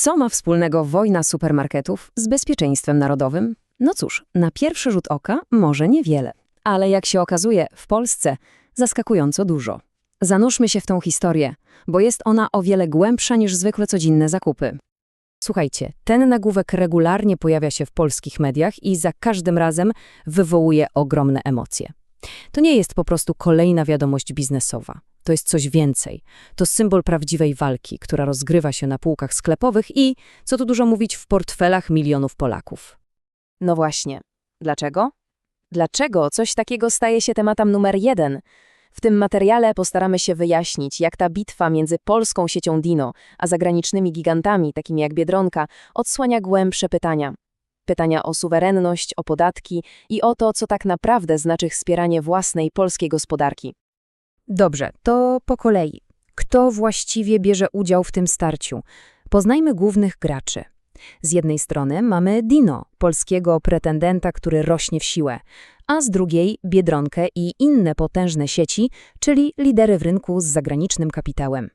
Co ma wspólnego wojna supermarketów z bezpieczeństwem narodowym? No cóż, na pierwszy rzut oka może niewiele, ale jak się okazuje, w Polsce zaskakująco dużo. Zanurzmy się w tą historię, bo jest ona o wiele głębsza niż zwykłe codzienne zakupy. Słuchajcie, ten nagłówek regularnie pojawia się w polskich mediach i za każdym razem wywołuje ogromne emocje. To nie jest po prostu kolejna wiadomość biznesowa. To jest coś więcej. To symbol prawdziwej walki, która rozgrywa się na półkach sklepowych i, co tu dużo mówić, w portfelach milionów Polaków. No właśnie. Dlaczego? Dlaczego coś takiego staje się tematem numer jeden? W tym materiale postaramy się wyjaśnić, jak ta bitwa między polską siecią Dino a zagranicznymi gigantami, takimi jak Biedronka, odsłania głębsze pytania. Pytania o suwerenność, o podatki i o to, co tak naprawdę znaczy wspieranie własnej polskiej gospodarki. Dobrze, to po kolei. Kto właściwie bierze udział w tym starciu? Poznajmy głównych graczy. Z jednej strony mamy Dino, polskiego pretendenta, który rośnie w siłę, a z drugiej Biedronkę i inne potężne sieci, czyli lidery w rynku z zagranicznym kapitałem.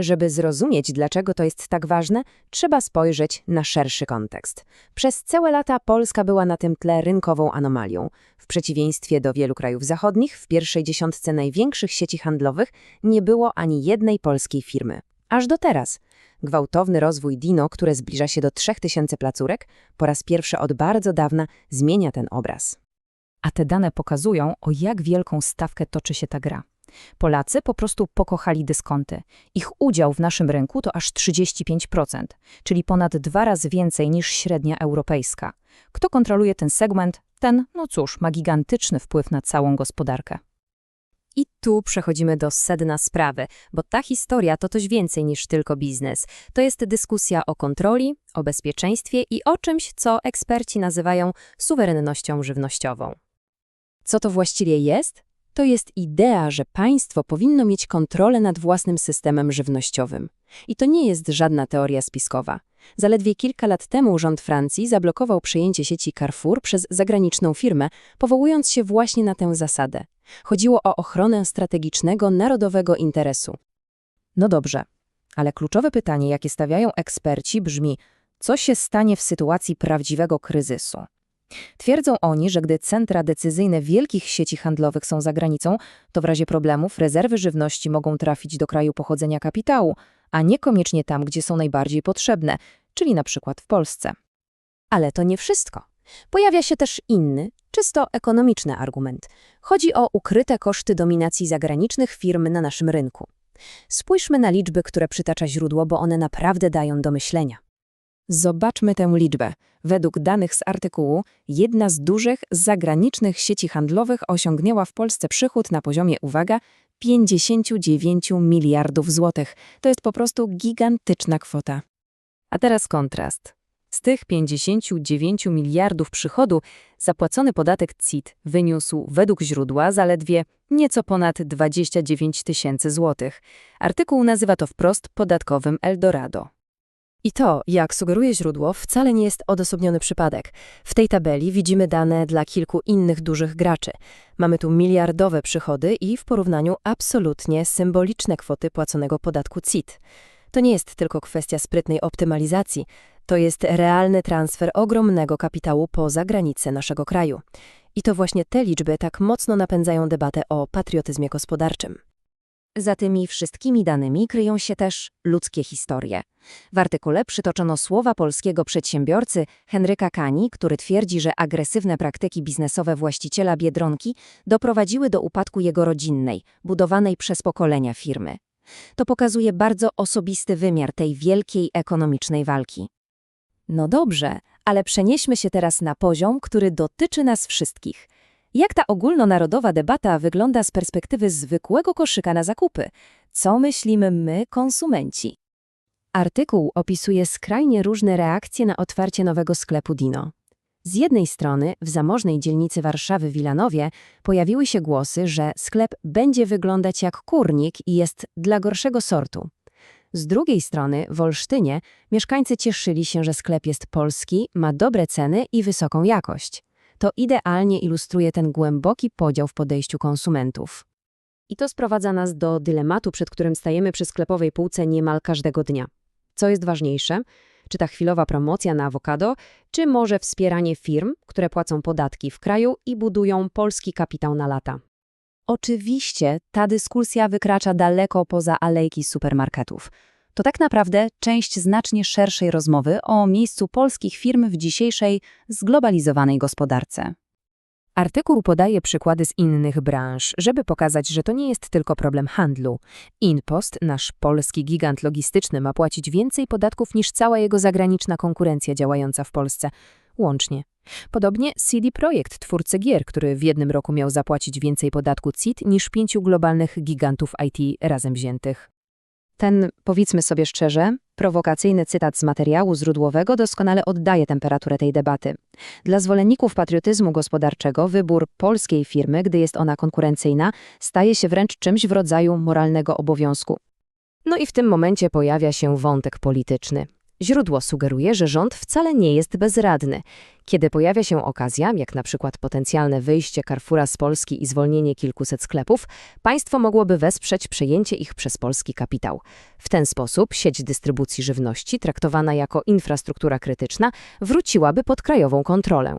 Żeby zrozumieć, dlaczego to jest tak ważne, trzeba spojrzeć na szerszy kontekst. Przez całe lata Polska była na tym tle rynkową anomalią. W przeciwieństwie do wielu krajów zachodnich, w pierwszej dziesiątce największych sieci handlowych nie było ani jednej polskiej firmy. Aż do teraz. Gwałtowny rozwój Dino, które zbliża się do 3000 placórek, po raz pierwszy od bardzo dawna zmienia ten obraz. A te dane pokazują, o jak wielką stawkę toczy się ta gra. Polacy po prostu pokochali dyskonty. Ich udział w naszym rynku to aż 35%, czyli ponad dwa razy więcej niż średnia europejska. Kto kontroluje ten segment, ten, no cóż, ma gigantyczny wpływ na całą gospodarkę. I tu przechodzimy do sedna sprawy, bo ta historia to coś więcej niż tylko biznes. To jest dyskusja o kontroli, o bezpieczeństwie i o czymś, co eksperci nazywają suwerennością żywnościową. Co to właściwie jest? To jest idea, że państwo powinno mieć kontrolę nad własnym systemem żywnościowym. I to nie jest żadna teoria spiskowa. Zaledwie kilka lat temu rząd Francji zablokował przejęcie sieci Carrefour przez zagraniczną firmę, powołując się właśnie na tę zasadę. Chodziło o ochronę strategicznego narodowego interesu. No dobrze, ale kluczowe pytanie, jakie stawiają eksperci, brzmi: co się stanie w sytuacji prawdziwego kryzysu? Twierdzą oni, że gdy centra decyzyjne wielkich sieci handlowych są za granicą, to w razie problemów rezerwy żywności mogą trafić do kraju pochodzenia kapitału, a niekoniecznie tam, gdzie są najbardziej potrzebne, czyli na przykład w Polsce. Ale to nie wszystko. Pojawia się też inny, czysto ekonomiczny argument. Chodzi o ukryte koszty dominacji zagranicznych firm na naszym rynku. Spójrzmy na liczby, które przytacza źródło, bo one naprawdę dają do myślenia. Zobaczmy tę liczbę. Według danych z artykułu, jedna z dużych zagranicznych sieci handlowych osiągnęła w Polsce przychód na poziomie, uwaga, 59 miliardów złotych. To jest po prostu gigantyczna kwota. A teraz kontrast. Z tych 59 miliardów przychodu zapłacony podatek CIT wyniósł według źródła zaledwie nieco ponad 29 tysięcy złotych. Artykuł nazywa to wprost podatkowym Eldorado. I to, jak sugeruje źródło, wcale nie jest odosobniony przypadek. W tej tabeli widzimy dane dla kilku innych dużych graczy. Mamy tu miliardowe przychody i w porównaniu absolutnie symboliczne kwoty płaconego podatku CIT. To nie jest tylko kwestia sprytnej optymalizacji, to jest realny transfer ogromnego kapitału poza granice naszego kraju. I to właśnie te liczby tak mocno napędzają debatę o patriotyzmie gospodarczym. Za tymi wszystkimi danymi kryją się też ludzkie historie. W artykule przytoczono słowa polskiego przedsiębiorcy Henryka Kani, który twierdzi, że agresywne praktyki biznesowe właściciela Biedronki doprowadziły do upadku jego rodzinnej, budowanej przez pokolenia firmy. To pokazuje bardzo osobisty wymiar tej wielkiej ekonomicznej walki. No dobrze, ale przenieśmy się teraz na poziom, który dotyczy nas wszystkich – jak ta ogólnonarodowa debata wygląda z perspektywy zwykłego koszyka na zakupy? Co myślimy my, konsumenci? Artykuł opisuje skrajnie różne reakcje na otwarcie nowego sklepu Dino. Z jednej strony w zamożnej dzielnicy Warszawy Wilanowie pojawiły się głosy, że sklep będzie wyglądać jak kurnik i jest dla gorszego sortu. Z drugiej strony w Olsztynie mieszkańcy cieszyli się, że sklep jest polski, ma dobre ceny i wysoką jakość to idealnie ilustruje ten głęboki podział w podejściu konsumentów. I to sprowadza nas do dylematu, przed którym stajemy przy sklepowej półce niemal każdego dnia. Co jest ważniejsze? Czy ta chwilowa promocja na awokado, czy może wspieranie firm, które płacą podatki w kraju i budują polski kapitał na lata? Oczywiście ta dyskusja wykracza daleko poza alejki supermarketów. To tak naprawdę część znacznie szerszej rozmowy o miejscu polskich firm w dzisiejszej zglobalizowanej gospodarce. Artykuł podaje przykłady z innych branż, żeby pokazać, że to nie jest tylko problem handlu. InPost, nasz polski gigant logistyczny, ma płacić więcej podatków niż cała jego zagraniczna konkurencja działająca w Polsce. Łącznie. Podobnie CD Projekt, twórcy gier, który w jednym roku miał zapłacić więcej podatku CIT niż pięciu globalnych gigantów IT razem wziętych. Ten, powiedzmy sobie szczerze, prowokacyjny cytat z materiału źródłowego doskonale oddaje temperaturę tej debaty. Dla zwolenników patriotyzmu gospodarczego wybór polskiej firmy, gdy jest ona konkurencyjna, staje się wręcz czymś w rodzaju moralnego obowiązku. No i w tym momencie pojawia się wątek polityczny. Źródło sugeruje, że rząd wcale nie jest bezradny. Kiedy pojawia się okazja, jak na przykład potencjalne wyjście Carrefoura z Polski i zwolnienie kilkuset sklepów, państwo mogłoby wesprzeć przejęcie ich przez polski kapitał. W ten sposób sieć dystrybucji żywności, traktowana jako infrastruktura krytyczna, wróciłaby pod krajową kontrolę.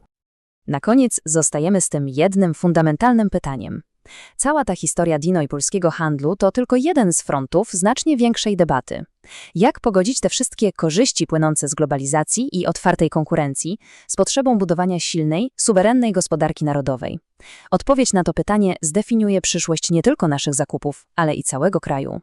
Na koniec zostajemy z tym jednym fundamentalnym pytaniem. Cała ta historia Dino i polskiego handlu to tylko jeden z frontów znacznie większej debaty. Jak pogodzić te wszystkie korzyści płynące z globalizacji i otwartej konkurencji z potrzebą budowania silnej, suwerennej gospodarki narodowej? Odpowiedź na to pytanie zdefiniuje przyszłość nie tylko naszych zakupów, ale i całego kraju.